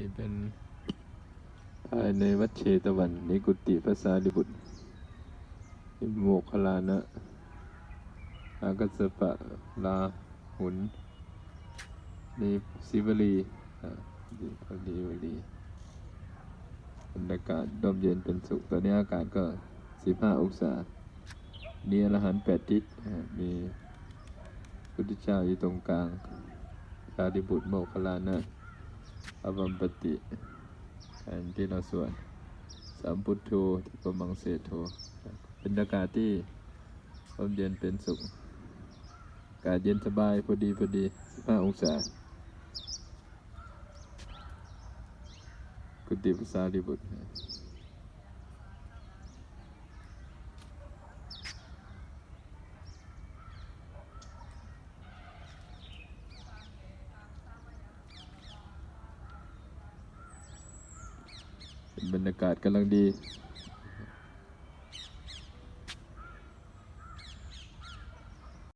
นี่เป็นภายในวัดเชตวันนิกุติพระสารีบุตรโมคคลานะ อากัสปะลาหุนนีสิวลีอ่าดีพอดีวลีบรรยากาศร่มเย็นเป็นสุข ตอนนี้อากาศก็ 15 องศามีอรหันต์แปดทิศมีพุทธเจ้าอยู่ตรงกลางสารีบุตรโมคคัลลานะ อวัมปติอันที่เราสวดสัมพุทโธทิปมังเสโธเป็นอากาศที่ลมเย็นเป็นสุขอากาศเย็นสบายพอดีพอดี 15 องศา กุฏิภาษารีบุตร บรรยากาศกำลังดี